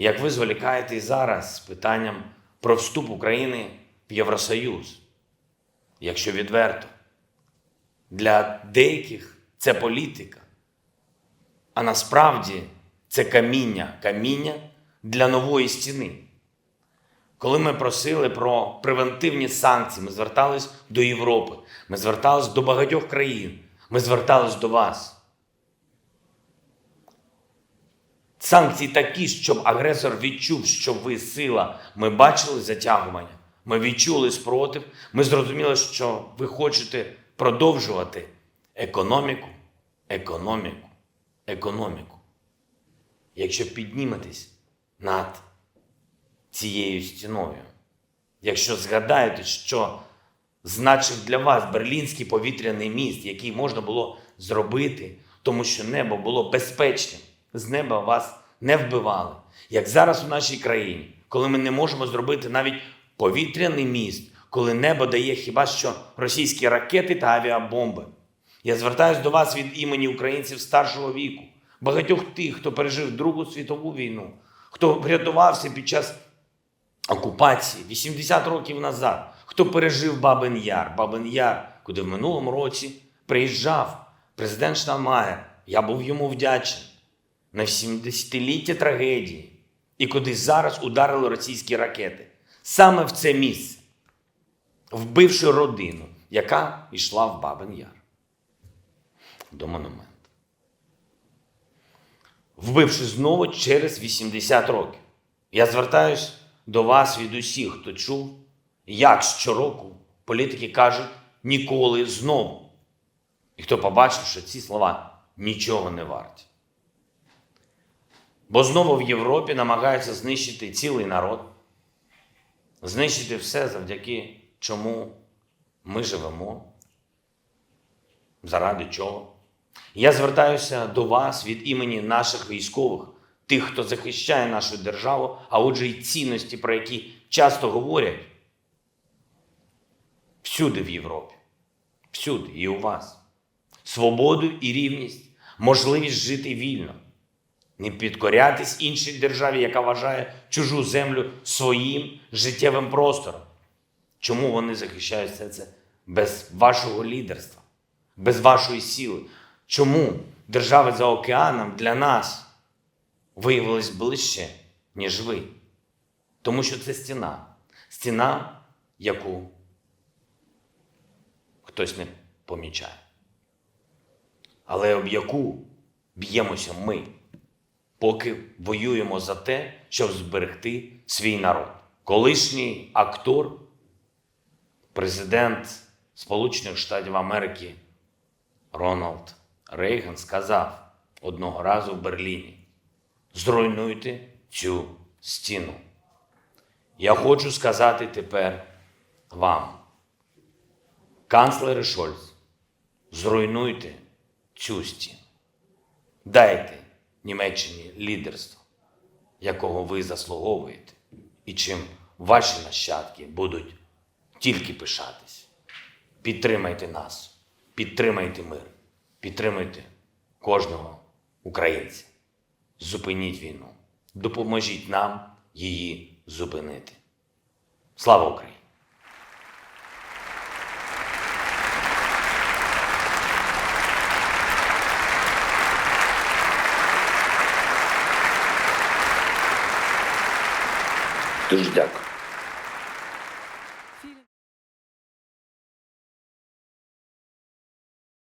як ви зволікаєте зараз з питанням про вступ України в Євросоюз, якщо відверто, для деяких це політика, а насправді це каміння, каміння для нової стіни. Коли ми просили про превентивні санкції, ми звертались до Європи, ми звертались до багатьох країн, ми звертались до вас. Санкції такі, щоб агресор відчув, що ви сила. Ми бачили затягування, ми відчули спротив, ми зрозуміли, що ви хочете продовжувати економіку, економіку, економіку. Якщо підніметесь над цією стіною, якщо згадаєте, що значив для вас берлінський повітряний міст, який можна було зробити, тому що небо було безпечним, з неба вас не вбивали. Як зараз у нашій країні, коли ми не можемо зробити навіть повітряний міст, коли небо дає хіба що російські ракети та авіабомби. Я звертаюся до вас від імені українців старшого віку, багатьох тих, хто пережив Другу світову війну, хто врятувався під час окупації 80 років назад, хто пережив Бабин Яр, Бабин Яр, куди в минулому році приїжджав президент Штамаєр. Я був йому вдячний на 70-ліття трагедії, і куди зараз ударили російські ракети. Саме в це місце, вбивши родину, яка йшла в Бабин Яр до монументу. Вбивши знову через 80 років. Я звертаюсь до вас від усіх, хто чув, як щороку політики кажуть ніколи знову. І хто побачив, що ці слова нічого не варті. Бо знову в Європі намагаються знищити цілий народ, знищити все, завдяки чому ми живемо, заради чого. Я звертаюся до вас від імені наших військових, тих, хто захищає нашу державу, а отже, й цінності, про які часто говорять всюди в Європі, всюди і у вас. Свободу і рівність, можливість жити вільно, не підкорятись іншій державі, яка вважає чужу землю своїм життєвим простором. Чому вони захищають все це без вашого лідерства, без вашої сили? Чому держави за океаном для нас виявились ближче, ніж ви? Тому що це стіна. Стіна, яку хтось не помічає. Але об яку б'ємося ми, поки воюємо за те, щоб зберегти свій народ. Колишній актор, президент Сполучених Штатів Америки Рональд Рейган сказав одного разу в Берліні: зруйнуйте цю стіну. Я хочу сказати тепер вам, канцлере Шольц, зруйнуйте цю стіну. Дайте Німеччині лідерство, якого ви заслуговуєте, і чим ваші нащадки будуть тільки пишатись. Підтримайте нас, підтримайте мир, підтримайте кожного українця. Зупиніть війну, допоможіть нам її зупинити. Слава Україні! Дуже дякую.